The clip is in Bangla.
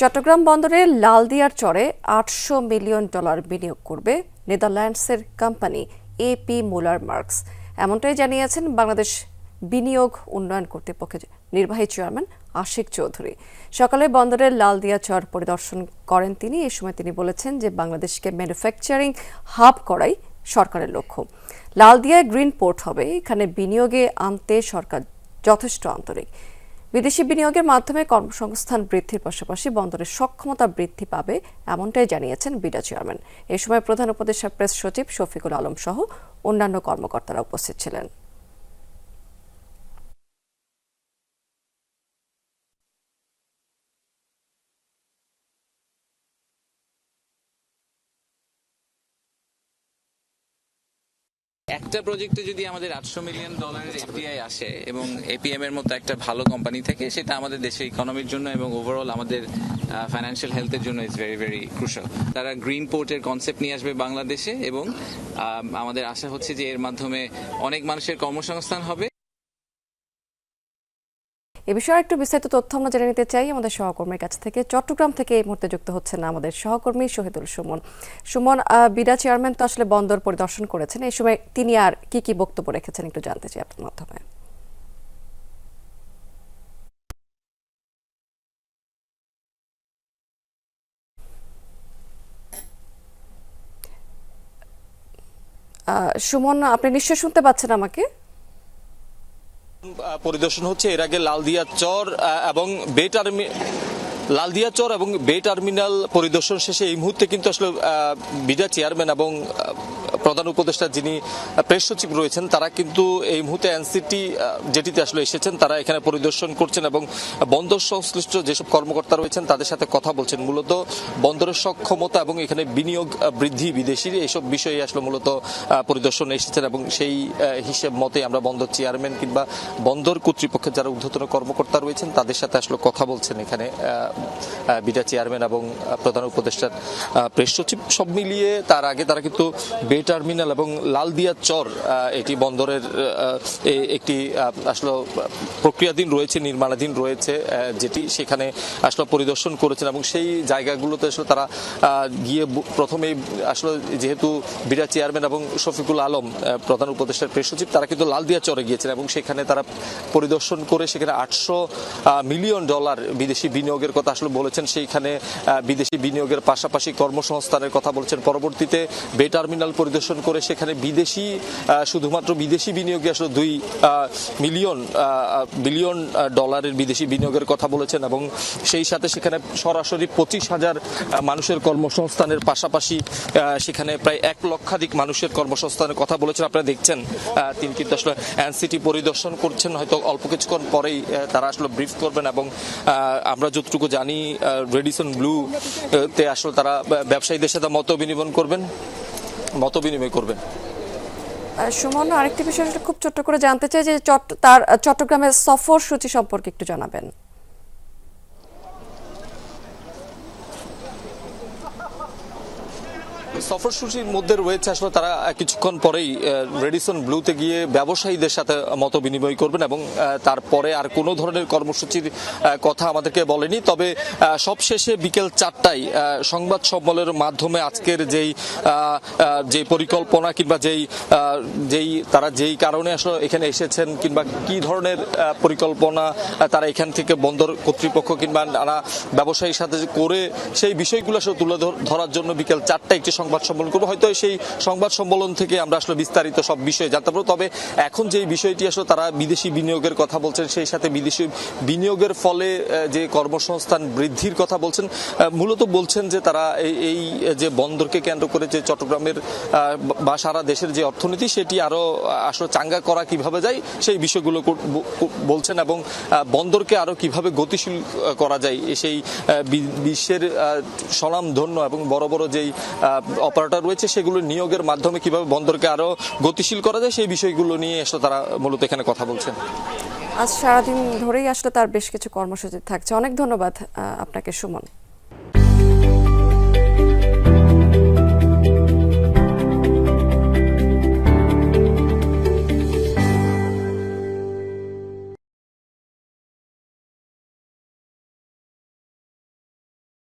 চট্টগ্রাম বন্দরে লালদিয়ার চরে আটশো মিলিয়ন ডলার বিনিয়োগ করবে নেদারল্যান্ডসের কোম্পানি এপি মুলার মার্কস। এমনটাই জানিয়েছেন বাংলাদেশ বিনিয়োগ উন্নয়ন কর্তৃপক্ষের নির্বাহী চেয়ারম্যান আশিক চৌধুরী। সকালে বন্দরের লালদিয়া চর পরিদর্শন করেন তিনি। এ সময় তিনি বলেছেন যে বাংলাদেশকে ম্যানুফ্যাকচারিং হাব করাই সরকারের লক্ষ্য। লালদিয়ায় গ্রিন পোর্ট হবে। এখানে বিনিয়োগে আনতে সরকার যথেষ্ট আন্তরিক। বিদেশি বিনিয়োগের মাধ্যমে কর্মসংস্থান বৃদ্ধির পাশাপাশি বন্দরের সক্ষমতা বৃদ্ধি পাবে এমনটাই জানিয়েছেন বিডা চেয়ারম্যান। এ সময় প্রধান উপদেষ্টা প্রেস সচিব শফিকুল আলম সহ অন্যান্য কর্মকর্তারা উপস্থিত ছিলেন। একটা প্রজেক্টে যদি আমাদের আটশো মিলিয়ন ডলারের এফডিআই আসে এবং এপিএম এর মতো একটা ভালো কোম্পানি থেকে, সেটা আমাদের দেশের ইকোনমির জন্য এবং ওভারঅল আমাদের ফাইন্যান্সিয়াল হেলথের জন্য ইজ ভেরি ভেরি ক্রুশাল তারা গ্রিন পোর্টের কনসেপ্ট নিয়ে আসবে বাংলাদেশে এবং আমাদের আশা হচ্ছে যে এর মাধ্যমে অনেক মানুষের কর্মসংস্থান হবে। এ বিষয়ে একটু বিস্তারিত তথ্য আমরা জেনে নিতে চাই আমাদের সহকর্মীর কাছ থেকে। চট্টগ্রাম থেকে এই মুহূর্তে যুক্ত হচ্ছেন আমাদের সহকর্মী শহীদুল সুমন। সুমন বিডা চেয়ারম্যান তো আসলে বন্দর পরিদর্শন করেছেন। এই সময় তিনি আর কি কি বক্তব্য রেখেছেন একটু জানতে চাই আপনার মাধ্যমে। সুমন, আপনি নিশ্চয় শুনতে পাচ্ছেন আমাকে? পরিদর্শন হচ্ছে, এর আগে লালদিয়া চর এবং বে টার্মি, লালদিয়া চর এবং বে টার্মিনাল পরিদর্শন শেষে এই মুহূর্তে কিন্তু আসলে বিডা চেয়ারম্যান এবং প্রধান উপদেষ্টা যিনি প্রেস সচিব রয়েছেন তারা কিন্তু এই মুহূর্তে এনসিটি যেটিতে আসলে এসেছেন তারা এখানে পরিদর্শন করছেন এবং বন্দর সংশ্লিষ্ট যেসব কর্মকর্তা রয়েছেন তাদের সাথে কথা বলছেন। মূলত বন্দরের সক্ষমতা এবং এখানে বিনিয়োগ বৃদ্ধি বিদেশির এইসব বিষয়ে আসলে মূলত পরিদর্শনে এসেছেন এবং সেই হিসেব মতে আমরা বন্দর চেয়ারম্যান কিংবা বন্দর কর্তৃপক্ষের যারা ঊর্ধ্বতন কর্মকর্তা রয়েছেন তাদের সাথে আসলে কথা বলছেন এখানে আহ, চেয়ারম্যান এবং প্রধান উপদেষ্টার প্রেস সচিব। সব মিলিয়ে তার আগে তারা কিন্তু বে টার্মিনাল এবং লালদিয়া চর এটি বন্দরের একটি আসলে প্রক্রিয়াধীন রয়েছে, নির্মাণাধীন রয়েছে যেটি সেখানে আসলে পরিদর্শন করেছেন এবং সেই জায়গাগুলোতে আসলে তারা গিয়ে প্রথমেই, আসলে, যেহেতু বিডা চেয়ারম্যান এবং শফিকুল আলম প্রধান উপদেষ্টার প্রেস সচিব, তারা কিন্তু লালদিয়া চরে গিয়েছেন এবং সেখানে তারা পরিদর্শন করে সেখানে আটশো মিলিয়ন ডলার বিদেশি বিনিয়োগের কথা আসলে বলেছেন। সেইখানে বিদেশি বিনিয়োগের পাশাপাশি কর্মসংস্থানের কথা বলছেন। পরবর্তীতে বে টার্মিনাল পরিদর্শন করে সেখানে বিদেশি শুধুমাত্র বিদেশি বিনিয়োগে আসলে দুই মিলিয়ন বিলিয়ন ডলারের বিদেশি বিনিয়োগের কথা বলেছেন এবং সেই সাথে সেখানে সরাসরি পঁচিশ হাজার মানুষের কর্মসংস্থানের পাশাপাশি সেখানে প্রায় এক লক্ষাধিক মানুষের কর্মসংস্থানের কথা বলেছেন। আপনারা দেখছেন তিনি কিন্তু আসলে এনসিটি পরিদর্শন করছেন, হয়তো অল্প কিছুক্ষণ পরেই তারা আসলে ব্রিফ করবেন এবং আমরা যতটুকু জানি রেডিসন ব্লু তে আসলে তারা ব্যবসায়ীদের সাথে মত বিনিময় করবেন। মত বিনিময় করবেন সুমন, আরেকটি বিষয় খুব ছোট্ট করে জানতে চাই যে চট্ট তার চট্টগ্রামের সফর সূচি সম্পর্কে একটু জানাবেন। সফরসূচির মধ্যে রয়েছে আসলে তারা কিছুক্ষণ পরেই রেডিসন ব্লুতে গিয়ে ব্যবসায়ীদের সাথে মত বিনিময় করবেন এবং তারপরে আর কোনো ধরনের কর্মসূচির কথা আমাদেরকে বলেনি। তবে সবশেষে বিকেল চারটায় সংবাদ সম্মেলনের মাধ্যমে আজকের যেই যে পরিকল্পনা কিংবা যেই যেই, তারা যেই কারণে আসলে এখানে এসেছেন কিংবা কি ধরনের পরিকল্পনা তারা এখান থেকে বন্দর কর্তৃপক্ষ কিংবা নানা ব্যবসায়ীর সাথে করে সেই বিষয়গুলো আসলে তুলে ধর- ধরার জন্য বিকেল চারটায় একটি সংবাদ সম্মেলন করব হয়তো সেই সংবাদ সম্মেলন থেকে আমরা আসলে বিস্তারিত সব বিষয়ে জানতে পারব। তবে এখন যে বিষয়টি আসলে তারা বিদেশি বিনিয়োগের কথা বলছেন, সেই সাথে বিদেশি বিনিয়োগের ফলে যে কর্মসংস্থান বৃদ্ধির কথা বলছেন মূলত বলছেন যে তারা এই- যে বন্দরকে কেন্দ্র করে যে চট্টগ্রামের বা সারা দেশের যে অর্থনীতি, সেটি আরও আসলে চাঙ্গা করা কীভাবে যায়, সেই বিষয়গুলো বলছেন এবং বন্দরকে আরও কীভাবে গতিশীল করা যায় সেই বিশ্বের স্বনামধন্য এবং বড় বড় যেই অপারেটর রয়েছে, সেগুলো নিয়োগের মাধ্যমে কীভাবে বন্দরকে আরও গতিশীল করা যায়, সেই বিষয়গুলো নিয়ে আসলে তারা মূলত এখানে কথা বলছেন। আজ সারাদিন ধরেই আসলে তার বেশ কিছু কর্মসূচি থাকছে। অনেক ধন্যবাদ আপনাকে, সুমন।